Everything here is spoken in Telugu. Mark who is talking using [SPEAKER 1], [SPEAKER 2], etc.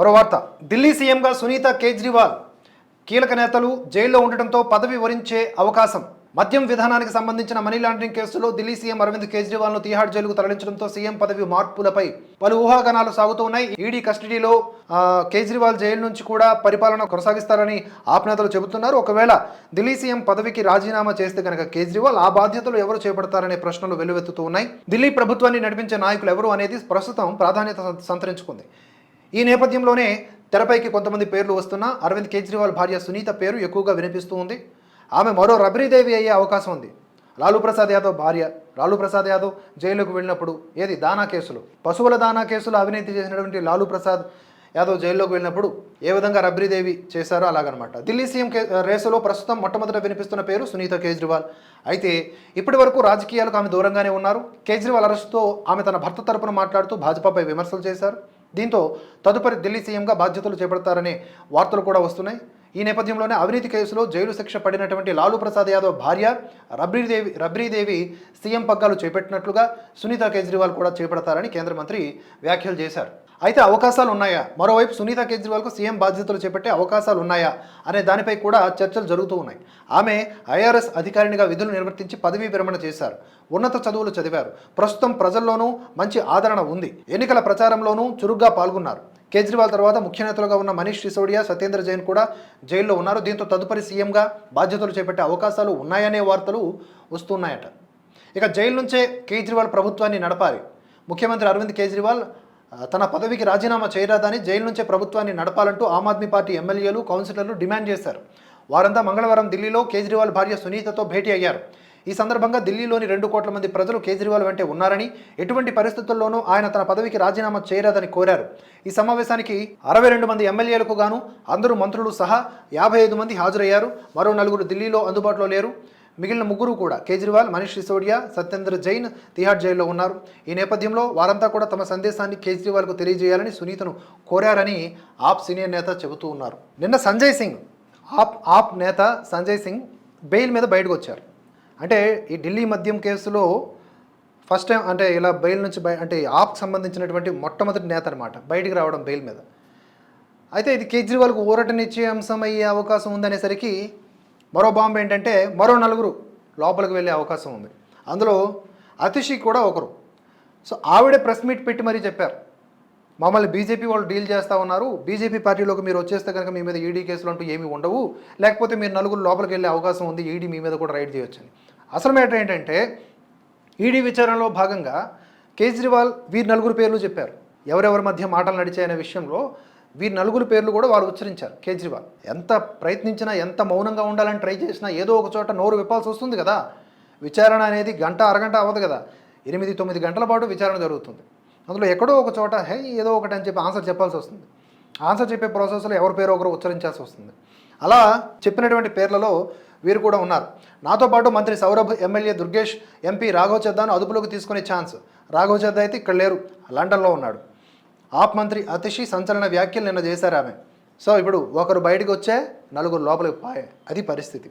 [SPEAKER 1] మరో వార్త. ఢిల్లీ సీఎంగా సునీత కేజ్రీవాల్ కీలక నేతలు జైల్లో ఉండటంతో పదవి వరించే అవకాశం. మద్యం విధానానికి సంబంధించిన మనీ లాండరింగ్ కేసులో ఢిల్లీ సీఎం అరవింద్ కేజ్రీవాల్ను తీహాడ్ జైలుకు తరలించడంతో సీఎం పదవి మార్పులపై పలు ఊహాగానాలు సాగుతూ ఉన్నాయి. ఈడీ కస్టడీలో కేజ్రీవాల్ జైలు నుంచి కూడా పరిపాలన కొనసాగిస్తారని ఆప్ నేతలు చెబుతున్నారు. ఒకవేళ ఢిల్లీ సీఎం పదవికి రాజీనామా చేస్తే కనుక కేజ్రీవాల్ ఆ బాధ్యతలు ఎవరు చేపడతారనే ప్రశ్నలు వెల్లువెత్తుతూ ఉన్నాయి. ఢిల్లీ ప్రభుత్వాన్ని నడిపించే నాయకులు ఎవరు అనేది ప్రస్తుతం ప్రాధాన్యత సంతరించుకుంది. ఈ నేపథ్యంలోనే తెరపైకి కొంతమంది పేర్లు వస్తున్నా అరవింద్ కేజ్రీవాల్ భార్య సునీత పేరు ఎక్కువగా వినిపిస్తూ ఉంది. ఆమె మరో రబరీదేవి అయ్యే అవకాశం ఉంది. లాలూ ప్రసాద్ యాదవ్ భార్య. లాలూ ప్రసాద్ యాదవ్ జైలుకు వెళ్ళినప్పుడు ఏది? దానా కేసులు. పశువుల దానా కేసులు అవినీతి చేసినటువంటి లాలూ ప్రసాద్ యాదవ్ జైల్లోకి వెళ్ళినప్పుడు ఏ విధంగా రబ్రీదేవి చేశారో అలాగనమాట. ఢిల్లీ సీఎం కే రేసులో ప్రస్తుతం మొట్టమొదట వినిపిస్తున్న పేరు సునీత కేజ్రీవాల్. అయితే ఇప్పటి వరకు రాజకీయాలకు ఆమె దూరంగానే ఉన్నారు. కేజ్రీవాల్ అరెస్టుతో ఆమె తన భర్త తరపున మాట్లాడుతూ భాజపాపై విమర్శలు చేశారు. దీంతో తదుపరి ఢిల్లీ సీఎంగా బాధ్యతలు చేపడతారనే వార్తలు కూడా వస్తున్నాయి. ఈ నేపథ్యంలోనే అవినీతి కేసులో జైలు శిక్ష పడినటువంటి లాలూ ప్రసాద్ యాదవ్ భార్య రబ్రీదేవి రబ్రీదేవి సీఎం పగ్గాలు చేపట్టినట్లుగా సునీత కేజ్రీవాల్ కూడా చేపడతారని కేంద్ర మంత్రి వ్యాఖ్యలు చేశారు. అయితే అవకాశాలు ఉన్నాయా? మరోవైపు సునీత కేజ్రీవాల్కు సీఎం బాధ్యతలు చేపట్టే అవకాశాలు ఉన్నాయా? అనే దానిపై కూడా చర్చలు జరుగుతూ ఉన్నాయి. ఆమె ఐఆర్ఎస్ అధికారినిగా విధులు నిర్వర్తించి పదవీ విరమణ చేశారు. ఉన్నత చదువులు చదివారు. ప్రస్తుతం ప్రజల్లోనూ మంచి ఆదరణ ఉంది. ఎన్నికల ప్రచారంలోనూ చురుగ్గా పాల్గొన్నారు. కేజ్రీవాల్ తర్వాత ముఖ్య నేతలుగా ఉన్న మనీష్ సిసోడియా సత్యేంద్ర జైన్ కూడా జైల్లో ఉన్నారు. దీంతో తదుపరి సీఎంగా బాధ్యతలు చేపట్టే అవకాశాలు ఉన్నాయనే వార్తలు వస్తున్నాయట. ఇక జైలు నుంచే కేజ్రీవాల్ ప్రభుత్వాన్ని నడపాలి. ముఖ్యమంత్రి అరవింద్ కేజ్రీవాల్ తన పదవికి రాజీనామా చేయరాదని జైలు నుంచే ప్రభుత్వాన్ని నడపాలంటూ ఆమ్ ఆద్మీ పార్టీ ఎమ్మెల్యేలు కౌన్సిలర్లు డిమాండ్ చేశారు. వారంతా మంగళవారం ఢిల్లీలో కేజ్రీవాల్ భార్య సునీతతో భేటీ అయ్యారు. ఈ సందర్భంగా ఢిల్లీలోని రెండు కోట్ల మంది ప్రజలు కేజ్రీవాల్ వెంటే ఉన్నారని ఎటువంటి పరిస్థితుల్లోనూ ఆయన తన పదవికి రాజీనామా చేయరాదని కోరారు. ఈ సమావేశానికి అరవై రెండు మంది ఎమ్మెల్యేలకు గాను అందరూ మంత్రులు సహా యాభై ఐదు మంది హాజరయ్యారు. మరో నలుగురు ఢిల్లీలో అందుబాటులో లేరు. మిగిలిన ముగ్గురు కూడా కేజ్రీవాల్ మనీష్ సిసోడియా సత్యేంద్ర జైన్ తిహాడ్ జైల్లో ఉన్నారు. ఈ నేపథ్యంలో వారంతా కూడా తమ సందేశాన్ని కేజ్రీవాల్కు తెలియజేయాలని సునీతను కోరారని ఆప్ సీనియర్ నేత చెబుతూ ఉన్నారు. నిన్న సంజయ్ సింగ్ ఆప్ ఆప్ నేత సంజయ్ సింగ్ బెయిల్ మీద బయటకు వచ్చారు. అంటే ఈ ఢిల్లీ మద్యం కేసులో ఫస్ట్ టైం అంటే ఇలా బెయిల్ నుంచి బయ అంటే ఆప్కి సంబంధించినటువంటి మొట్టమొదటి నేత అనమాట బయటికి రావడం బెయిల్ మీద. అయితే ఇది కేజ్రీవాల్కు ఊరటనిచ్చే అంశం అయ్యే అవకాశం ఉందనేసరికి మరో బాంబు ఏంటంటే మరో నలుగురు లోపలికి వెళ్ళే అవకాశం ఉంది. అందులో అతిషి కూడా ఒకరు. సో ఆవిడే ప్రెస్ మీట్ పెట్టి మరీ చెప్పారు. మమ్మల్ని బీజేపీ వాళ్ళు డీల్ చేస్తూ ఉన్నారు. బీజేపీ పార్టీలోకి మీరు వచ్చేస్తే కనుక మీ మీద ఈడీ కేసులు అంటూ ఏమీ ఉండవు. లేకపోతే మీరు నలుగురు లోపలికి వెళ్ళే అవకాశం ఉంది. ఈడీ మీ మీద కూడా రైడ్ చేయొచ్చని. అసలు మ్యాటర్ ఏంటంటే ఈడీ విచారణలో భాగంగా కేజ్రీవాల్ వీరు నలుగురు పేర్లు చెప్పారు. ఎవరెవరి మధ్య మాటలు నడిచాయనే విషయంలో వీరి నలుగురు పేర్లు కూడా వారు ఉచ్చరించారు. కేజ్రీవాల్. ఎంత ప్రయత్నించినా ఎంత మౌనంగా ఉండాలని ట్రై చేసినా ఏదో ఒక చోట నోరు విప్పాల్సి వస్తుంది కదా. విచారణ అనేది గంట అరగంట అవ్వదు కదా. ఎనిమిది తొమ్మిది గంటల పాటు విచారణ జరుగుతుంది. అందులో ఎక్కడో ఒక చోట హే ఏదో ఒకటి అని చెప్పి ఆన్సర్ చెప్పాల్సి వస్తుంది. ఆన్సర్ చెప్పే ప్రాసెస్లో ఎవరి పేరు ఒకరు ఉచ్చరించాల్సి వస్తుంది. అలా చెప్పినటువంటి పేర్లలో వీరు కూడా ఉన్నారు. నాతో పాటు మంత్రి సౌరభ్ ఎమ్మెల్యే దుర్గేష్ ఎంపీ రాఘవ్ చద్దాను అదుపులోకి తీసుకునే ఛాన్స్. రాఘవ్ చద్దా అయితే ఇక్కడ లేరు. లండన్లో ఉన్నాడు. ఆప్ మంత్రి అతిషి సంచలన వ్యాఖ్యలు నిన్న చేశారు ఆమె. సో ఇప్పుడు ఒకరు బయటకు వచ్చే నలుగురు లోపలికి పాయే అది పరిస్థితి.